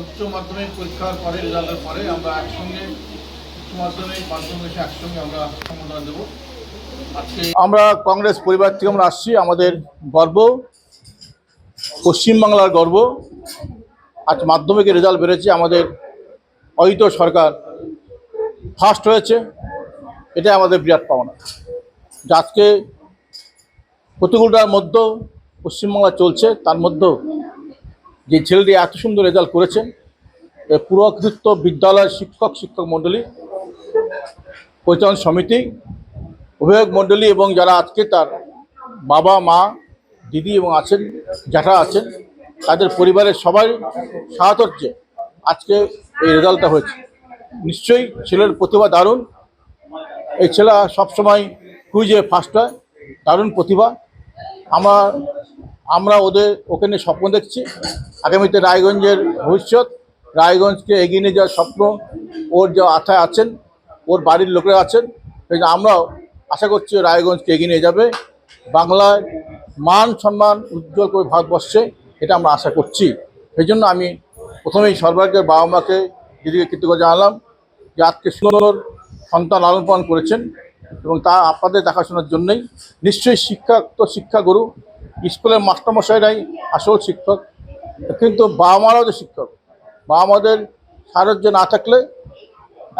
উচ্চ মাধ্যমিক পরীক্ষার পরে রেজাল্টের পরে আমরা একসঙ্গে, উচ্চ মাধ্যমিক মাধ্যমিক একসঙ্গে আমরা সম্বোধনা দেবো। আমরা কংগ্রেস পরিবার থেকে আমরা আসছি, আমাদের গর্ব, পশ্চিমবাংলার গর্ব। আজ মাধ্যমিকের রেজাল্ট বেড়েছে, আমাদের অহিত সরকার ফার্স্ট হয়েছে এটা আমাদের বিরাট পাওনা। আজকে প্রতিকূলতার মধ্যেও পশ্চিমবাংলা চলছে, তার মধ্যেও যে ছেলেটি এত সুন্দর রেজাল্ট করেছেন, এ পুরকৃত বিদ্যালয়ের শিক্ষক শিক্ষক মণ্ডলী পরিচালন সমিতি, অভিভাবক মণ্ডলী এবং যারা আজকে তার বাবা, মা, দিদি এবং আছেন, জ্যাঠা আছেন, তাদের পরিবারের সবাই সাহায্যে আজকে এই রেজাল্টটা হয়েছে। নিশ্চয়ই ছেলের প্রতিভা দারুণ। এই ছেলে সবসময় কুইজে ফার্স্ট হয়, দারুণ প্রতিভা। আমরা আমরা ওদের ওখানে স্বপ্ন দেখছি। আগামীতে রায়গঞ্জের ভবিষ্যৎ, রায়গঞ্জকে এগিয়ে নিয়ে যাওয়ার স্বপ্ন ওর যে আশায় আছেন, ওর বাড়ির লোকেরা আছেন সেই আমরাও আশা করছি রায়গঞ্জকে এগিয়ে নিয়ে যাবে। বাংলায় মান সম্মান উজ্জ্বল করে ভারতবর্ষে, এটা আমরা আশা করছি। সেই জন্য আমি প্রথমেই সর্বাগ্রের বাবা মাকে দিদিকে কৃতজ্ঞ জানালাম যে আজকে সুন্দর সন্তান লালন পালন করেছেন এবং তা আপনাদের দেখাশোনার জন্যই। নিশ্চয়ই শিক্ষা তো শিক্ষাগুরু স্কুলের মাস্টারমশাইরাই আসল শিক্ষক, কিন্তু বাবা মারাও যে শিক্ষক, বাবা মাদের সাহায্য না থাকলে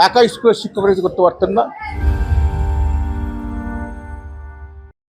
একা স্কুলের শিক্ষক করতে পারতেন না।